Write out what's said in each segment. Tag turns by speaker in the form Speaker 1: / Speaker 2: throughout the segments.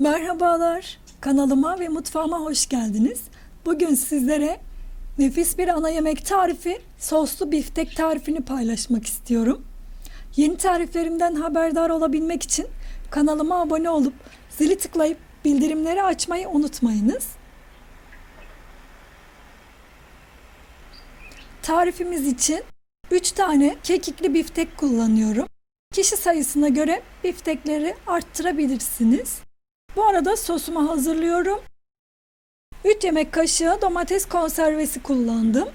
Speaker 1: Merhabalar, kanalıma ve mutfağıma hoş geldiniz. Bugün sizlere nefis bir ana yemek tarifi, soslu biftek tarifini paylaşmak istiyorum. Yeni tariflerimden haberdar olabilmek için kanalıma abone olup zili tıklayıp bildirimleri açmayı unutmayınız. Tarifimiz için 3 tane kekikli biftek kullanıyorum. Kişi sayısına göre biftekleri arttırabilirsiniz. Bu arada sosumu hazırlıyorum. 3 yemek kaşığı domates konservesi kullandım.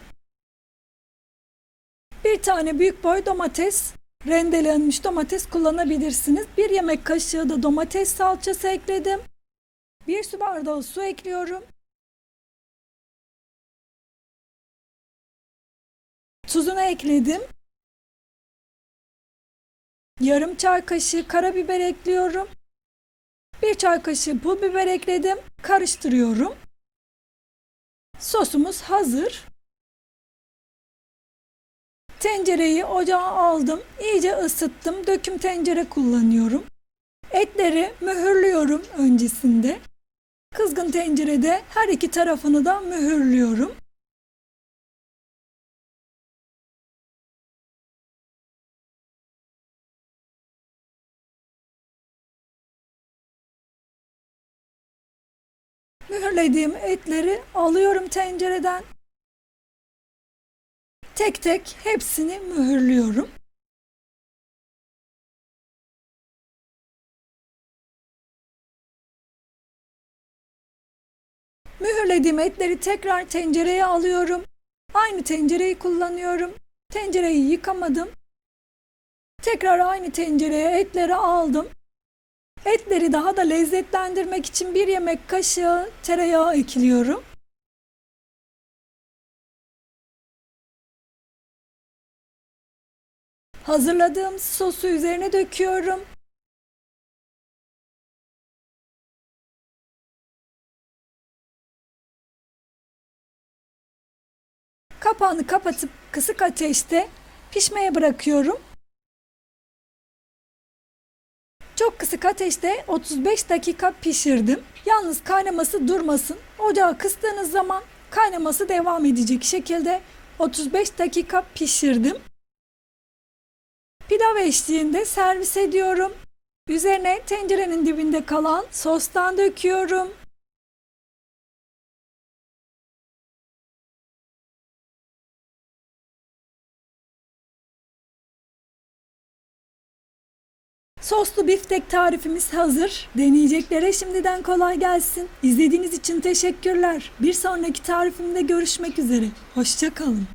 Speaker 1: Bir tane büyük boy domates, rendelenmiş domates kullanabilirsiniz. Bir yemek kaşığı da domates salçası ekledim. Bir su bardağı su ekliyorum. Tuzunu ekledim. Yarım çay kaşığı karabiber ekliyorum. Bir çay kaşığı pul biber ekledim. Karıştırıyorum. Sosumuz hazır. Tencereyi ocağa aldım. İyice ısıttım. Döküm tencere kullanıyorum. Etleri mühürlüyorum öncesinde. Kızgın tencerede her iki tarafını da mühürlüyorum. Mühürlediğim etleri alıyorum tencereden. Tek tek hepsini mühürlüyorum. Mühürlediğim etleri tekrar tencereye alıyorum. Aynı tencereyi kullanıyorum. Tencereyi yıkamadım. Tekrar aynı tencereye etleri aldım. Etleri daha da lezzetlendirmek için bir yemek kaşığı tereyağı ekliyorum. Hazırladığım sosu üzerine döküyorum. Kapağını kapatıp kısık ateşte pişmeye bırakıyorum. Çok kısık ateşte 35 dakika pişirdim. Yalnız kaynaması durmasın. Ocağı kıstığınız zaman kaynaması devam edecek şekilde 35 dakika pişirdim. Pilav eşliğinde servis ediyorum. Üzerine tencerenin dibinde kalan sostan döküyorum. Soslu biftek tarifimiz hazır. Deneyeceklere şimdiden kolay gelsin. İzlediğiniz için teşekkürler. Bir sonraki tarifimde görüşmek üzere. Hoşçakalın.